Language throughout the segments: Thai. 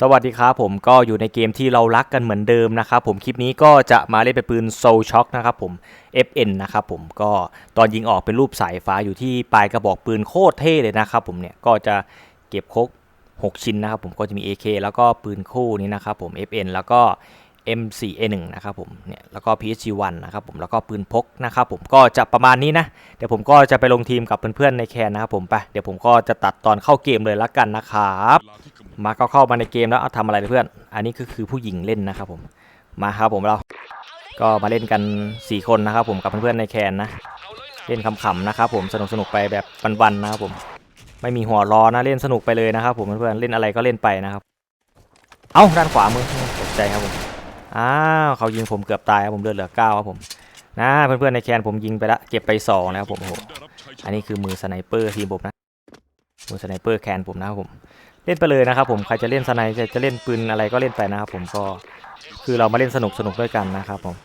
สวัสดีครับผมก็อยู่ในเกมที่เรารักกันเหมือนเดิมนะครับผมคลิปนี้ก็จะมาเล่นเป็นปืน Soul Shock นะครับผม FN นะครับผมก็ตอนยิงออกเป็นรูปสายฟ้าอยู่ที่ปลายกระบอกปืนโคตรเท่เลยนะครับผมเนี่ยก็จะเก็บครบ6 ชิ้นนะครับผมก็จะมี AK แล้วก็ปืนคู่นี้นะครับผม FN แล้วก็ M4A1 นะครับผมเนี่ยแล้วก็ PSG1 นะครับผมแล้วก็ปืนพกนะครับผมก็จะประมาณนี้นะ เดี๋ยวผมก็จะไปลงทีมกับเพื่อนๆในแคนนะครับผมไปเดี๋ยวผมก็จะตัดตอนเข้าเกมเลยละกันนะครับ มาก็เข้ามาในเกมแล้วเอาทำอะไรเพื่อน อันนี้ก็คือผู้หญิงเล่นนะครับผมมาครับผมเราก็มาเล่นกัน 4 คนนะครับผมกับเพื่อนๆในแคนนะ เล่นขำๆนะครับผมสนุกสนุกไปแบบวันๆนะครับผม ไม่มีหัวร้อนนะเล่นสนุกไปเลยนะครับผมเพื่อนๆเล่นอะไรก็เล่นไปนะครับ เอ้าด้านขวามือตกใจครับผมอ้าวเขายิงผมเกือบตายครับผมเลือดเหลือเก้าครับผมนะเพื่อนๆในแคนผมยิงไปละเก็บไปสองนะครับผมโอ้โหอันนี้คือมือสไนเปอร์ทีมผมนะมือสไนเปอร์แคนผมนะครับผม เล่นไปเลยนะครับผมใครจะเล่นสไนจะจะเล่นปืนอะไรก็เล่นไปนะครับผมก็คือเรามาเล่นสนุกสนุกด้วยกันนะครับผม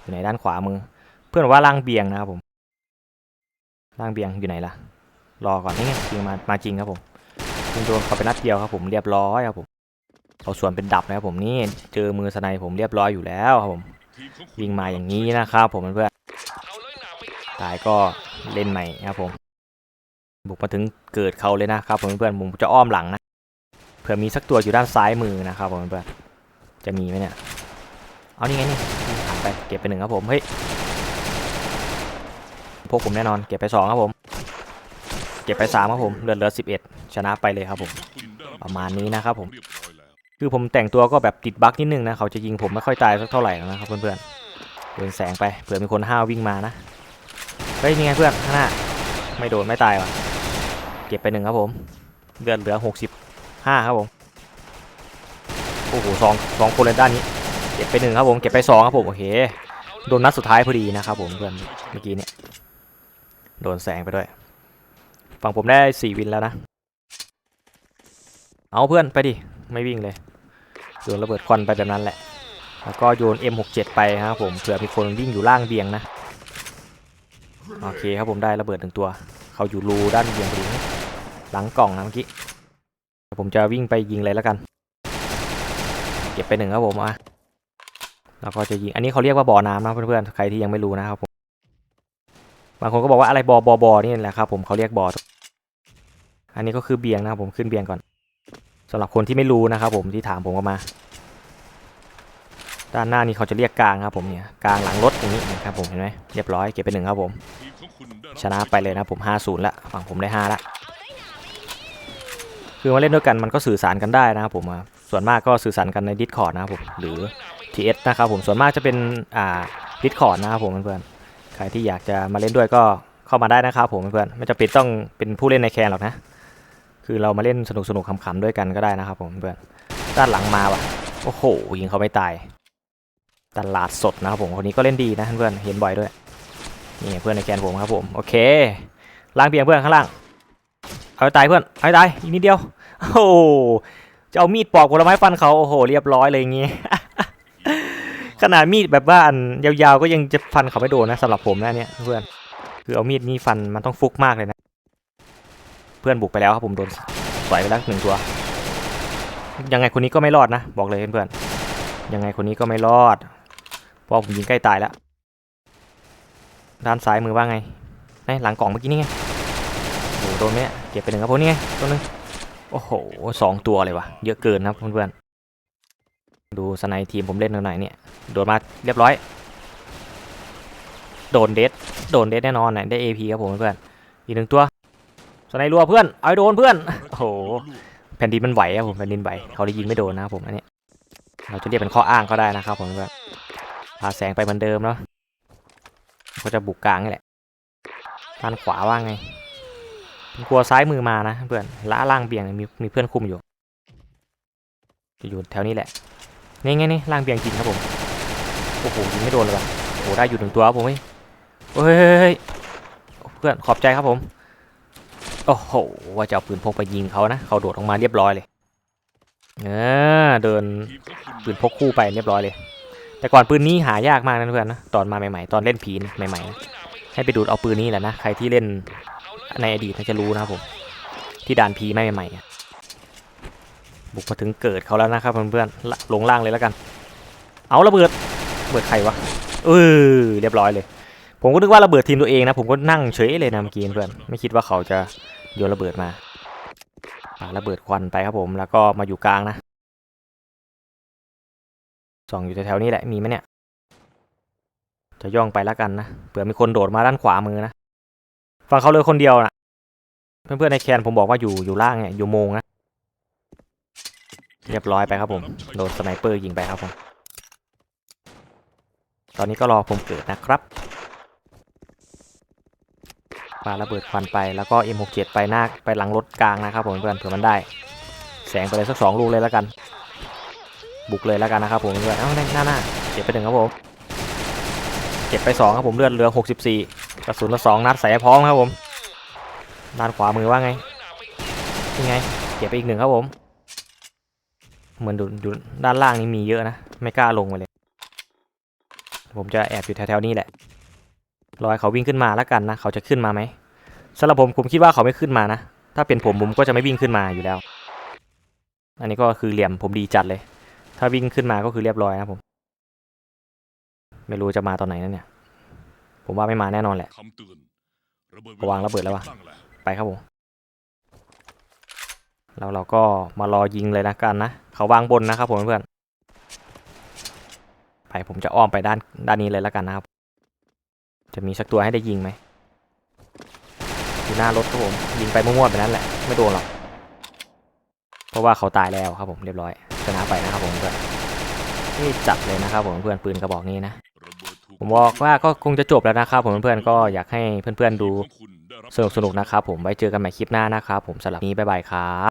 อยู่ไหนด้านขวามือ เพื่อนว่าล่างเบียงนะครับผมล่างเบียงอยู่ไหนล่ะ รอก่อนนี่จริงมามาจริงครับผมยิงโดนเขาไปนัดเดียวครับผมเรียบร้อยครับผมเขาสวนเป็นดับนะครับผมนี่เจอมือสไนผมเรียบร้อยอยู่แล้วครับผมยิงมาอย่างนี้นะครับผมเพื่อนตายก็เล่นใหม่ครับผมบุกมาถึงเกิดเขาเลยนะครับผมเพื่อนๆผมจะอ้อมหลังนะ ผื่อมีสักตัวอยู่ด้านซ้ายมือนะครับผมเพื่อนจะมีไหมเนี่ย เอานี่ไงนี่ผ่านไปเก็บไปหนึ่งครับผม เฮ้ย พวกผมแน่นอน เก็บไปสองครับผม เก็บไปสามครับผม เหลือเหลือสิบเอ็ดชนะไปเลยครับผม ประมาณนี้นะครับผม คือผมแต่งตัวก็แบบติดบั๊กนิดนึงนะ เขาจะยิงผมไม่ค่อยตายสักเท่าไหร่นะครับเพื่อนๆเดินแสงไป เผื่อมีคนห้าววิ่งมานะ เฮ้ยนี่ไงเพื่อนข้างหน้า ไม่โดนไม่ตายว่ะ เก็บไปหนึ่งครับผม เลือดเหลือหกสิบ ห้าครับผมโอ้โหสองสองคนเลยด้านนี้เก็บไปหนึ่งครับผมเก็บไปสองครับผมโอเคโดนนัดสุดท้ายพอดีนะครับผมเพื่อนเมื่อกี้เนี่ยโดนแสงไปด้วยฝั่งผมได้สี่วินแล้วนะ เอาเพื่อนไปดิไม่วิ่งเลยโยนระเบิดควันไปแบบนั้นแหละ แล้วก็โยน M67 ไปครับผมเผื่อมีคนวิ่งอยู่ล่างเบียงนะโอเคครับผมได้ระเบิดหนึ่งตัว เขาอยู่รูด้านเบียงพอดีหลังกล่องนะเมื่อกี้ ผมจะวิ่งไปยิงเลยแล้วกัน เก็บไปหนึ่งครับผมอะแล้วก็จะยิง อันนี้เขาเรียกว่าบ่อน้ำนะเพื่อนๆ ใครที่ยังไม่รู้นะครับผม บางคนก็บอกว่าอะไรบอบอบอนี่แหละครับผมเขาเรียกบ่อ อันนี้ก็คือเบียงนะครับผมขึ้นเบียงก่อนสำหรับคนที่ไม่รู้นะครับผมที่ถามผมก็มา ด้านหน้านี่เขาจะเรียกกลางครับผมเนี่ยกลางหลังรถอย่างนี้นะครับผมเห็นไหมเรียบร้อยเก็บไปหนึ่งครับผม ชนะไปเลยนะผม50ละฝั่งผมได้5ละ คือมาเล่นด้วยกันมันก็สื่อสารกันได้นะครับผมส่วนมากก็สื่อสารกันใน Discord นะครับผมหรือ TS นะครับผมส่วนมากจะเป็นอ่า Discord นะครับผมเพื่อนๆใครที่อยากจะมาเล่นด้วยก็เข้ามาได้นะครับผมเพื่อนๆไม่จำเป็นต้องเป็นผู้เล่นในแคนหรอกนะ คือเรามาเล่นสนุกสนุกขำๆด้วยกันก็ได้นะครับผมเพื่อนด้านหลังมาว่ะโอ้โหยิงเขาไม่ตายตลาดสดนะครับผมคนนี้ก็เล่นดีนะเพื่อนเห็นบ่อยด้วยนี่เพื่อนในแกนผมครับผมโอเคล้างเบียงเพื่อนข้างล่าง เอาให้ตายเพื่อนเอาให้ตายอีกนิดเดียวโอ้โหจะเอามีดปอกผลไม้ฟันเขาโอ้โหเรียบร้อยเลยอย่างงี้ ขนาดมีดแบบว่าอันยาวๆก็ยังจะฟันเขาไม่โดนนะสำหรับผมนะเนี่ยเพื่อนคือเอามีดนี่ฟันมันต้องฟุกมากเลยนะ เพื่อนบุกไปแล้วครับผมโดนสอยไปแล้วหนึ่งตัว ยังไงคนนี้ก็ไม่รอดนะ บอกเลยเพื่อนๆยังไงคนนี้ก็ไม่รอดเพราะผมยิงใกล้ตายแล้วด้านซ้ายมือว่าไงไหลังกล่องเมื่อกี้นี่ไง หโดนไหมเนี่ยเก็บไปหนึ่งครับผมนี่ไงตัวหนึงโอ้โหสองตัวเลยวะเยอะเกินนะครับเพื่อนๆดูสไนทีมผมเล่นหน่อยเนี่ยโดนมาเรียบร้อย โดนเดดโดนเดดแน่นอนนะได้ AP ครับผมเพื่อนอีกหนึ่งตัวสไนรัวเพื่อนเอาให้โดนเพื่อนโอ้โหแผ่นดินมันไหวครับผมแผ่นดินไหวเขาได้ยิงไม่โดนนะครับผมอันนี้เราจะเรียกเป็นข้ออ้างก็ได้นะครับผมเพื่อนพาแสงไปเหมือนเดิมเนาะเขาจะบุกกลางนี่แหละด้านขวาว่าไง กลัวซ้ายมือมานะเพื่อนล้าล่างเบี่ยงมีมีเพื่อนคุมอยู่จะอยู่แถวนี้แหละนี่ไงนี่ล่างเบี่ยงจริงครับผมโอ้โหยิงไม่โดนเลยว่ะโอ้โหได้อยู่หนึ่งตัวครับผมเฮ้ยเฮ้ยเพื่อนขอบใจครับผมโอ้โหว่าจะเอาปืนพกไปยิงเขานะเขาโดดออกมาเรียบร้อยเลยเออเดินปืนพกคู่ไปเรียบร้อยเลย แต่ก่อนปืนนี้หายากมากนะเพื่อนนะตอนมาใหม่ๆ ตอนเล่นผีนใหม่ๆให้ไปดูดเอาปืนนี้แหละนะใครที่เล่น ในอดีตน่าจะรู้นะครับผม ที่ด่านผีใหม่ๆบุกมาถึงเกิดเขาแล้วนะครับเพื่อนๆลงล่างเลยแล้วกัน เอาระเบิดระเบิดใครวะเออเรียบร้อยเลย ผมก็นึกว่าระเบิดทีมตัวเองนะผมก็นั่งเฉยเลยนะเมื่อกี้เพื่อนไม่คิดว่าเขาจะโยนระเบิดมาปาระเบิดควันไปครับผมแล้วก็มาอยู่กลางนะส่องอยู่แถวๆนี้แหละมีไหมเนี่ย จะย่องไปแล้วกันนะเผื่อมีคนโดดมาด้านขวามือนะ ฟังเขาเลยคนเดียวนะเพื่อนๆในแคนผมบอกว่าอยู่อยู่ล่างเนี่ยอยู่โมงนะเรียบร้อยไปครับผมโดนสไนเปอร์ยิงไปครับผมตอนนี้ก็รอผมเกิดนะครับปาระเบิดควันไปแล้วก็ M67 ไปหน้าไปหลังรถกลางนะครับผมเพื่อนเผื่อมันได้ แสงไปเลยสักสองลูกเลยแล้วกัน บุกเลยแล้วกันนะครับผมเพื่อนเอ้าหน้าหน้าเก็บไปหนึ่งครับผมเก็บไปสองครับผมเลือดเหลือ 64 กระสุนละสองนัดใส่พร้อมครับผม ด้านขวามือว่าไงยังไง เก็บไปอีกหนึ่งครับผม เหมือนดูดูด้านล่างนี้มีเยอะนะ ไม่กล้าลงไปเลย ผมจะแอบอยู่แถวๆนี้แหละ รอให้เขาวิ่งขึ้นมาแล้วกันนะ เขาจะขึ้นมาไหมสำหรับผมผมคิดว่าเขาไม่ขึ้นมานะ ถ้าเป็นผมผมก็จะไม่วิ่งขึ้นมาอยู่แล้ว อันนี้ก็คือเหลี่ยมผมดีจัดเลย ถ้าวิ่งขึ้นมาก็คือเรียบร้อยนะผม ไม่รู้จะมาตอนไหนนั่นเนี่ย ผมว่าไม่มาแน่นอนแหละคำเตือนระเบิดวางระเบิดแล้ววะตั้งแล้วไปครับผมแล้วเราก็มารอยิงเลยนะกันนะเขาวางบนนะครับผมเพื่อนไปผมจะอ้อมไปด้านด้านนี้เลยแล้วกันนะครับ จะมีสักตัวให้ได้ยิงไหมอยู่หน้ารถครับผมยิงไปมั่วๆไปนั้นแหละไม่โดนหรอกเพราะว่าเขาตายแล้วครับผมเรียบร้อยชนะไปนะครับผมเพื่อนนี่จัดเลยนะครับผมเพื่อนปืนกระบอกนี้นะระเบิดถูก ผมบอกว่าก็คงจะจบแล้วนะครับผมเพื่อนๆก็อยากให้เพื่อนๆดูสนุกๆนะครับผมไว้เจอกันใหม่คลิปหน้านะครับผมสำหรับนี้บ๊ายบายครับ